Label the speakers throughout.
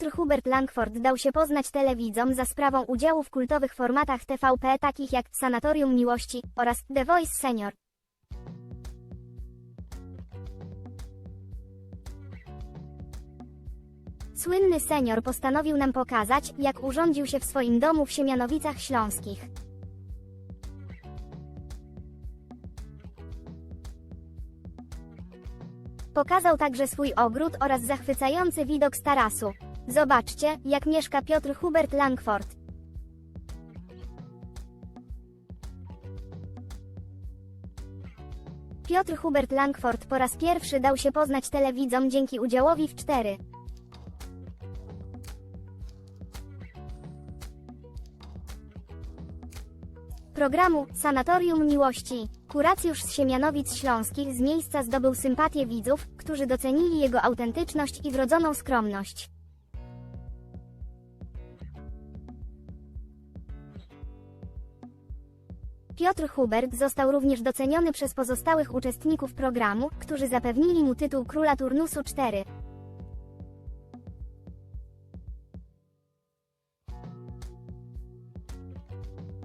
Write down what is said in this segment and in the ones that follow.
Speaker 1: Piotr Hubert Langford dał się poznać telewidzom za sprawą udziału w kultowych formatach TVP takich jak Sanatorium Miłości oraz The Voice Senior. Słynny senior postanowił nam pokazać, jak urządził się w swoim domu w Siemianowicach Śląskich. Pokazał także swój ogród oraz zachwycający widok z tarasu. Zobaczcie, jak mieszka Piotr Hubert Langford. Piotr Hubert Langford po raz pierwszy dał się poznać telewidzom dzięki udziałowi w 4. programu Sanatorium Miłości. Kuracjusz z Siemianowic Śląskich z miejsca zdobył sympatię widzów, którzy docenili jego autentyczność i wrodzoną skromność. Piotr Hubert został również doceniony przez pozostałych uczestników programu, którzy zapewnili mu tytuł króla turnusu 4.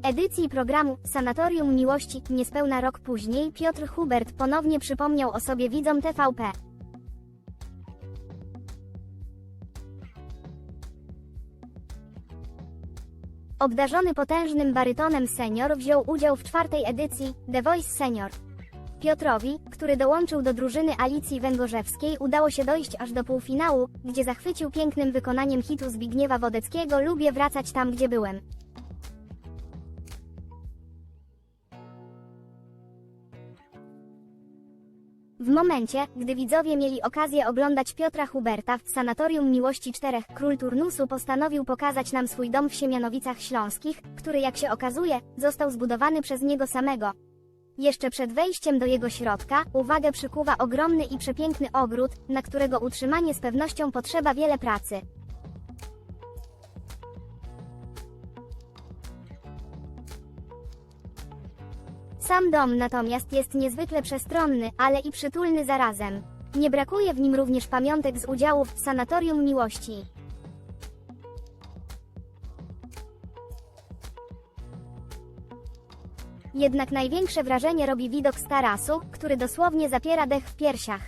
Speaker 1: Edycji programu Sanatorium Miłości niespełna rok później Piotr Hubert ponownie przypomniał o sobie widzom TVP. Obdarzony potężnym barytonem senior wziął udział w czwartej edycji The Voice Senior. Piotrowi, który dołączył do drużyny Alicji Węgorzewskiej udało się dojść aż do półfinału, gdzie zachwycił pięknym wykonaniem hitu Zbigniewa Wodeckiego Lubię wracać tam gdzie byłem. W momencie, gdy widzowie mieli okazję oglądać Piotra Huberta w Sanatorium Miłości Czterech, król turnusu postanowił pokazać nam swój dom w Siemianowicach Śląskich, który jak się okazuje, został zbudowany przez niego samego. Jeszcze przed wejściem do jego środka, uwagę przykuwa ogromny i przepiękny ogród, na którego utrzymanie z pewnością potrzeba wiele pracy. Sam dom natomiast jest niezwykle przestronny, ale i przytulny zarazem. Nie brakuje w nim również pamiątek z udziałów w Sanatorium Miłości. Jednak największe wrażenie robi widok z tarasu, który dosłownie zapiera dech w piersiach.